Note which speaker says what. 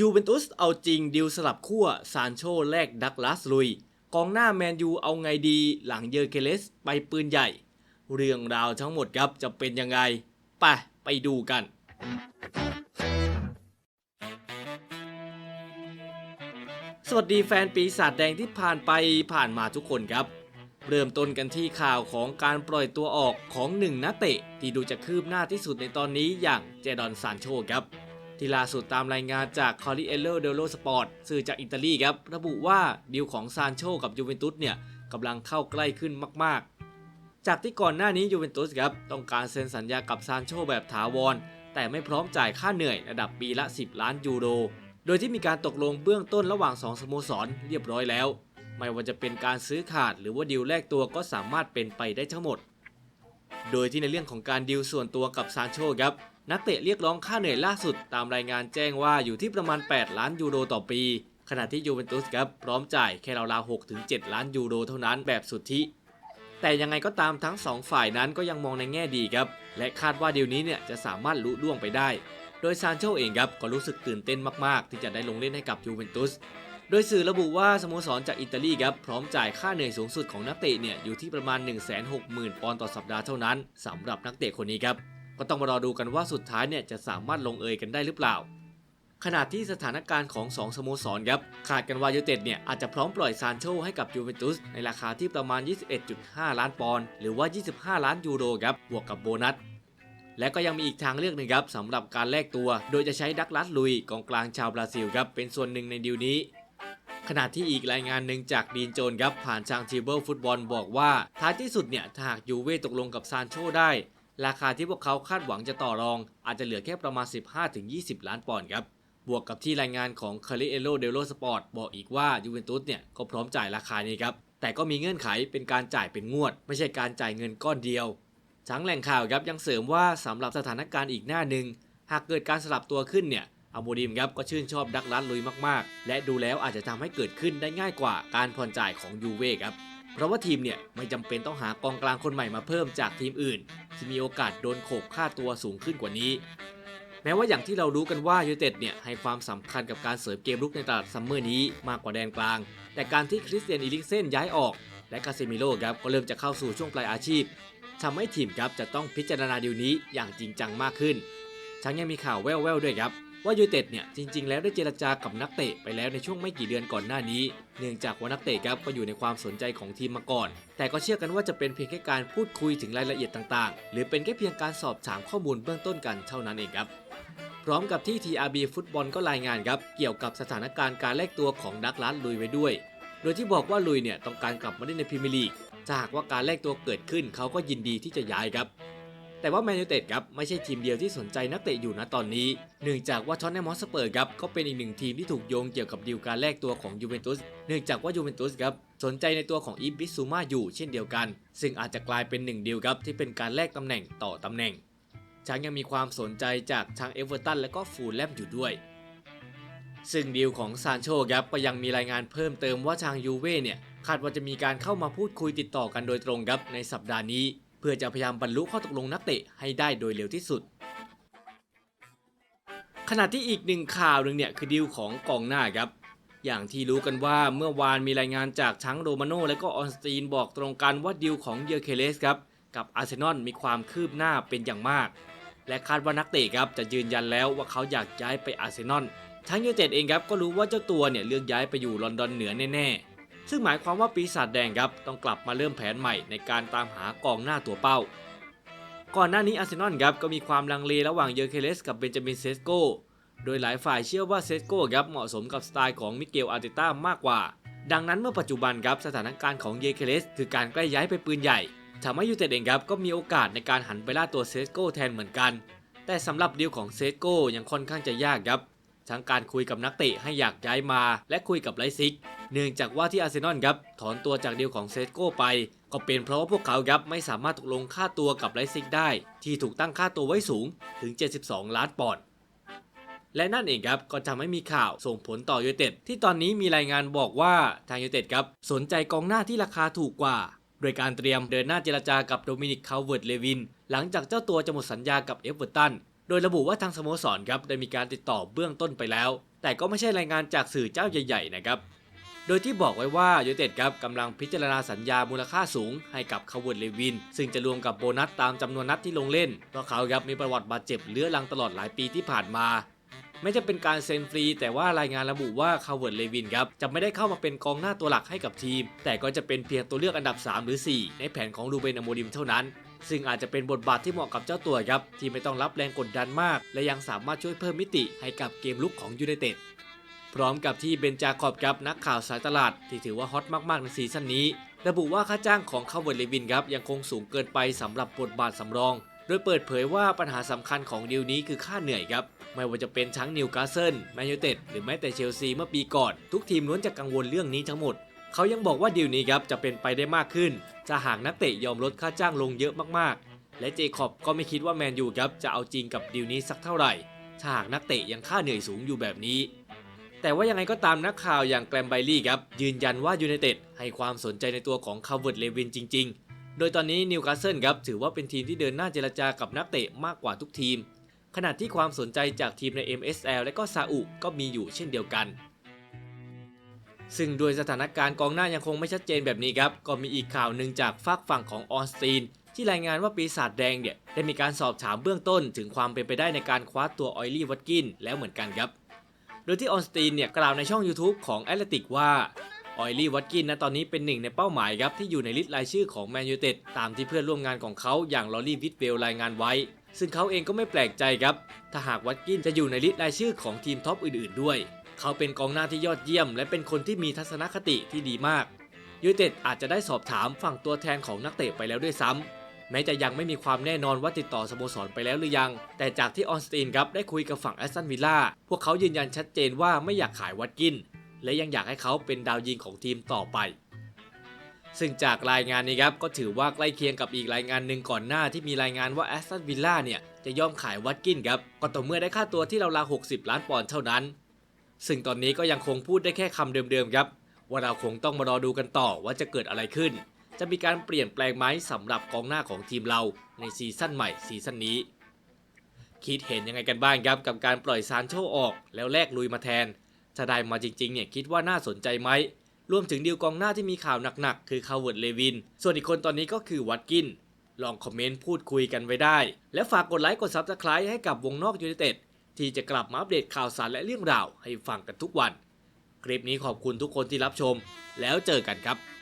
Speaker 1: ยูเวนตุสเอาจริงดิวสลับขั้วซานโชแลกดักลาสลุย กองหน้าแมนยูเอาไงดีหลังเยอร์เคเลสไปปืนใหญ่ เรื่องราวทั้งหมดครับจะเป็นยังไง ไปไปดูกัน สวัสดีแฟนปีศาจแดงที่ผ่านไปผ่านมาทุกคนครับ เริ่มต้นกันที่ข่าวของการปล่อยตัวออกของหนึ่งนักเตะที่ดูจะคืบหน้าที่สุดในตอนนี้อย่างเจดอนซานโชครับ ที่ล่าสุดตามรายงานจากคอริเอโลเดโลสปอร์ตสื่อจากอิตาลีครับ ระบุว่าดีลของซานโชกับยูเวนตุสเนี่ยกำลังเข้าใกล้ขึ้นมาก ๆ จากที่ก่อนหน้านี้ยูเวนตุสครับต้องการเซ็นสัญญากับซานโชแบบถาวร แต่ไม่พร้อมจ่ายค่าเหนื่อยระดับปีละ 10 ล้านยูโร โดยที่มีการตกลงเบื้องต้นระหว่าง 2 สโมสรเรียบร้อยแล้ว ไม่ว่าจะเป็นการซื้อขาดหรือว่าดีลแลกตัวก็สามารถเป็นไปได้ทั้งหมด โดยที่ในเรื่องของการดีลส่วนตัวกับซานโชครับ นักเตะเรียกร้องค่าเหนื่อยล่าสุดตามรายงานแจ้งว่าอยู่ที่ประมาณ 8 ล้านยูโรต่อปี ขณะที่ยูเวนตุสครับพร้อมจ่ายแค่ราวๆ6ถึง7ล้านยูโรเท่านั้นแบบสุทธิแต่ยังไงก็ตามทั้ง 2 ฝ่ายนั้นก็ยังมองในแง่ดีครับ และคาดว่าเดีลนี้เนี่ยจะสามารถลุล่วงไปได้ โดยซานโชเองครับก็รู้สึกตื่นเต้นมาก ๆ ที่จะได้ลงเล่นให้กับยูเวนตุส โดยสื่อระบุว่าสโมสรจากอิตาลีครับพร้อมจ่ายค่าเหนื่อยสูงสุดของนักเตะเนี่ยอยู่ที่ประมาณ 160,000 ปอนด์ต่อสัปดาห์เท่านั้นสำหรับนักเตะคนนี้ครับ ก็ต้องมารอดูกันว่าสุดท้ายเนี่ยจะสามารถลงเอยกันได้หรือเปล่า ขณะที่สถานการณ์ของ 2 สโมสรครับขาดกันว่ายูเต็ดเนี่ยอาจจะพร้อมปล่อยซานโชให้กับยูเวนตุสในราคาที่ประมาณ 21.5 ล้านปอนด์หรือว่า 25 ล้านยูโรครับบวกกับโบนัสและก็ยังมีอีกทางเลือกหนึ่งครับสำหรับการแลกตัว โดยจะใช้ดักลัสลุยกองกลางชาวบราซิลครับเป็นส่วนหนึ่งในดีลนี้ ขณะที่อีกรายงานหนึ่งจากดีนโจนครับผ่านทางทีเบิลฟุตบอลบอกว่าท้ายที่สุดเนี่ยถ้าหากยูเว่ตกลงกับซานโชได้ ราคาที่พวกเขาคาดหวังจะต่อรอง อาจจะเหลือแค่ประมาณ 15-20 ล้านปอนด์ครับ บวกกับที่รายงานของคาริเอโลเดโลสปอร์ตบอกอีกว่ายูเวนตุสเนี่ยก็พร้อมจ่ายราคานี้ครับ แต่ก็มีเงื่อนไขเป็นการจ่ายเป็นงวด ไม่ใช่การจ่ายเงินก้อนเดียวทั้งแหล่งข่าวครับยังเสริมว่าสำหรับสถานการณ์อีกหน้าหนึ่งหากเกิดการสลับตัวขึ้นเนี่ย อาโมดิมครับก็ชื่นชอบดักลัสลุยมากๆ และดูแล้วอาจจะทำให้เกิดขึ้นได้ง่ายกว่าการผ่อนจ่ายของยูเว่ครับเพราะว่าทีมเนี่ยไม่จำเป็นต้องหากองกลางคนใหม่มาเพิ่มจากทีมอื่น ที่มีโอกาสโดนโขกค่าตัวสูงขึ้นกว่านี้ แม้ว่าอย่างที่เรารู้กันว่ายูเต็ดเนี่ยให้ความสำคัญกับการเสริมเกมรุกในตลาดซัมเมอร์นี้มากกว่าแดนกลาง แต่การที่คริสเตียนอีลิกเซนย้ายออก และคาเซมิโร่ครับก็เริ่มจะเข้าสู่ช่วงปลายอาชีพทำให้ทีมครับจะต้องพิจารณาดีลนี้อย่างจริงจังมากขึ้นทั้งยังมีข่าวแว่วๆด้วยครับ ว่ายูเต็ดเนี่ยจริง ๆ แล้วได้เจรจากับนักเตะไปแล้วในช่วงไม่กี่เดือนก่อนหน้านี้ เนื่องจากว่านักเตะครับก็อยู่ในความสนใจของทีมมาก่อน แต่ก็เชื่อกันว่าจะเป็นเพียงแค่การพูดคุยถึงรายละเอียดต่างๆ หรือเป็นแค่เพียงการสอบถามข้อมูลเบื้องต้นกันเท่านั้นเองครับพร้อมกับที่ TRB ฟุตบอลก็รายงานครับเกี่ยวกับสถานการณ์การแลกตัวของดักลัสลุยไว้ด้วย โดยที่บอกว่าลุยเนี่ยต้องการกลับมาเล่นในพรีเมียร์ลีกถ้าหากว่าการแลกตัวเกิดขึ้นเขาก็ยินดีที่จะย้ายครับ แต่ว่าแมนยูเต็ดครับไม่ใช่ทีมเดียวที่สนใจนักเตะอยู่นะตอนนี้ เนื่องจากว่าท็อตแนมฮอสเปอร์ครับก็เป็นอีกหนึ่งทีมที่ถูกโยงเกี่ยวกับดีลการแลกตัวของยูเวนตุสเนื่องจากว่ายูเวนตุสครับสนใจในตัวของอีบิซูมาอยู่เช่นเดียวกัน ซึ่งอาจจะกลายเป็นหนึ่งเดีลครับที่เป็นการแลกตำแหน่งต่อตำแหน่งช้างยังมีความสนใจจากทางเอเวอร์ตันและก็ฟูลแลมอยู่ด้วย ซึ่งดีลของซานโชครับก็ยังมีรายงานเพิ่มเติมว่าทางยูเว่เนี่ยคาดว่าจะมีการเข้ามาพูดคุยติดต่อกันโดยตรงครับในสัปดาห์นี้ เพื่อจะพยายามบรรลุข้อตกลงนักเตะให้ได้โดยเร็วที่สุด ขณะที่อีกหนึ่งข่าวหนึ่งเนี่ยคือดีลของกองหน้าครับ อย่างที่รู้กันว่าเมื่อวานมีรายงานจากทั้งโรมาโน่และก็ออนสตีนบอกตรงกันว่าดีลของเยอเคเลสครับกับอาร์เซนอลมีความคืบหน้าเป็นอย่างมาก และคาดว่านักเตะครับจะยืนยันแล้วว่าเขาอยากย้ายไปอาร์เซนอลทั้งยูเต็ดเองครับก็รู้ว่าเจ้าตัวเนี่ยเลือกย้ายไปอยู่ลอนดอนเหนือแน่ๆ ซึ่งหมายความว่าปีศาจแดงครับต้องกลับมาเริ่มแผนใหม่ในการตามหากองหน้าตัวเป้า ก่อนหน้านี้อาร์เซนอลครับก็มีความลังเลระหว่างเยอร์เคเลสกับเบนจามินเซสโกโดยหลายฝ่ายเชื่อว่าเซสโกครับเหมาะสมกับสไตล์ของมิเกลอาร์เตต้ามากกว่า ดังนั้นเมื่อปัจจุบันครับสถานการณ์ของเยเคเลสคือการใกล้ย้ายไปปืนใหญ่ทำให้ยูเต็ดเองครับก็มีโอกาสในการหันไปล่าตัวเซสโกแทนเหมือนกัน แต่สำหรับดีลของเซสโกยังค่อนข้างจะยากครับทั้งการคุยกับนักเตะให้อยากย้ายมา และคุยกับไลซิก เนื่องจากว่าที่อาร์เซนอลครับถอนตัวจากเดีลของเซสโก้ไป ก็เป็นเพราะว่าพวกเขาครับไม่สามารถตกลงค่าตัวกับไลซิกได้ ที่ถูกตั้งค่าตัวไว้สูงถึง 72 ล้านปอนด์และนั่นเองครับก็ทำให้มีข่าวส่งผลต่อยูเต็ดที่ตอนนี้มีรายงานบอกว่าทางยูเต็ดครับสนใจกองหน้าที่ราคาถูกกว่า โดยการเตรียมเดินหน้าเจรจากับโดมินิกคาเวิร์ดเลวิน หลังจากเจ้าตัวจะหมดสัญญากับเอฟเวอร์ตันโดยระบุว่าทางสโมสรครับได้มีการติดต่อเบื้องต้นไปแล้ว แต่ก็ไม่ใช่รายงานจากสื่อเจ้าใหญ่ ๆ นะครับ โดยที่บอกไว้ว่ายูไนเต็ดครับกำลังพิจารณาสัญญามูลค่าสูงให้กับคาร์เวิร์ดเลวิน ซึ่งจะรวมกับโบนัสตามจำนวนนัดที่ลงเล่นเพราะเขาครับมีประวัติบาดเจ็บเรื้อรังตลอดหลายปีที่ผ่านมาไม่จะเป็นการเซ็นฟรี แต่ว่ารายงานระบุว่าคาร์เวิร์ดเลวินครับจะไม่ได้เข้ามาเป็นกองหน้าตัวหลักให้กับทีม แต่ก็จะเป็นเพียงตัวเลือกอันดับ 3 หรือ 4 ในแผนของรูเบนอโมดิมเท่านั้น ซึ่งอาจจะเป็นบทบาทที่เหมาะกับเจ้าตัวครับ ที่ไม่ต้องรับแรงกดดันมาก และยังสามารถช่วยเพิ่มมิติให้กับเกมลุกของยูไนเต็ด พร้อมกับที่เบนจาคอบครับนักข่าวสายตลาด ที่ถือว่าฮอตมากๆในซีซั่นนี้ ระบุว่าค่าจ้างของคาร์เวิร์ดเลวินครับยังคงสูงเกินไปสำหรับบทบาทสำรอง โดยเปิดเผยว่าปัญหาสำคัญของดีลนี้คือค่าเหนื่อยครับไม่ว่าจะเป็นทั้งนิวคาสเซิลแมนยูเต็ดหรือแม้แต่เชลซีเมื่อปีก่อน ทุกทีมล้วนจะกังวลเรื่องนี้ทั้งหมด เขายังบอกว่าดีลนี้ครับจะเป็นไปได้มากขึ้น จะหากนักเตะยอมลดค่าจ้างลงเยอะมากๆ และเจคอบก็ไม่คิดว่าแมนยูครับจะเอาจริงกับดีลนี้สักเท่าไหร่ถ้าหากนักเตะยังค่าเหนื่อยสูงอยู่แบบนี้ แต่ว่ายังไงก็ตามนักข่าวอย่างแกรมไบลี่ครับ ยืนยันว่ายูไนเต็ดให้ความสนใจในตัวของคาร์เวิร์ดเลวินจริง ๆ โดยตอนนี้นิวคาสเซิลครับถือว่าเป็นทีมที่เดินหน้าเจรจากับนักเตะมากกว่าทุกทีม ขณะที่ความสนใจจากทีมใน MSL และก็ซาอุก็มีอยู่เช่นเดียวกัน ซึ่งโดยสถานการณ์กองหน้ายังคงไม่ชัดเจนแบบนี้ครับก็มีอีกข่าวหนึ่งจากฝากฝั่งของออสตีนที่รายงานว่าปีศาจแดงเนี่ยได้มีการสอบถามเบื้องต้น ถึงความเป็นไปได้ในการคว้าตัวออยลี่วัตกินแล้วเหมือนกันครับ โดยที่ออนสตีนเนี่ยกล่าวในช่อง YouTube ของแอตเลติกว่าออยลี่วัตกินนะตอนนี้เป็นหนึ่งในเป้าหมายครับที่อยู่ในลิสต์รายชื่อของแมนยูเต็ดตามที่เพื่อนร่วมงานของเขาอย่างลอรี่วิทเวลรายงานไว้ ซึ่งเขาเองก็ไม่แปลกใจครับ ถ้าหากวัตกินจะอยู่ในลิสต์รายชื่อของทีมท็อปอื่นๆด้วย เขาเป็นกองหน้าที่ยอดเยี่ยม และเป็นคนที่มีทัศนคติที่ดีมากยูเต็ดอาจจะได้สอบถามฝั่งตัวแทนของนักเตะไปแล้วด้วยซ้ำ แม้จะยังไม่มีความแน่นอนว่าติดต่อสโมสรไปแล้วหรือยัง แต่จากที่ออนสตีนครับได้คุยกับฝั่งแอสตันวิลล่าพวกเขายืนยันชัดเจนว่าไม่อยากขายวัตกิน และยังอยากให้เขาเป็นดาวยิงของทีมต่อไป ซึ่งจากรายงานนี้ครับก็ถือว่าใกล้เคียงกับอีกรายงานหนึ่งก่อนหน้าที่มีรายงานว่าแอสตันวิลล่าเนี่ยจะยอมขายวัตกินครับก็ต่อเมื่อได้ค่าตัวที่ราวๆ60 ล้านปอนด์เท่านั้น ซึ่งตอนนี้ก็ยังคงพูดได้แค่คำเดิมๆครับว่าเราคงต้องมารอดูกันต่อว่าจะเกิดอะไรขึ้น จะมีการเปลี่ยนแปลงไหมสำหรับกองหน้าของทีมเราในซีซั่นใหม่ซีซั่นนี้ คิดเห็นยังไงกันบ้างครับกับการปล่อยซานโชออก แล้วแลกลุยมาแทนถ้าได้มาจริงๆเนี่ยคิดว่าน่าสนใจไหมรวมถึงดีลกองหน้าที่มีข่าวหนักๆ คือคาร์เวิร์ดเลวิน ส่วนอีกคนตอนนี้ก็คือวัตกิน ลองคอมเมนต์พูดคุยกันไว้ได้ และฝากกดไลค์กดซับสไครต์ให้กับวงนอกยูไนเต็ดที่จะกลับมาอัปเดตข่าวสารและเรื่องราวให้ฟังกันทุกวัน คลิปนี้ขอบคุณทุกคนที่รับชม แล้วเจอกันครับ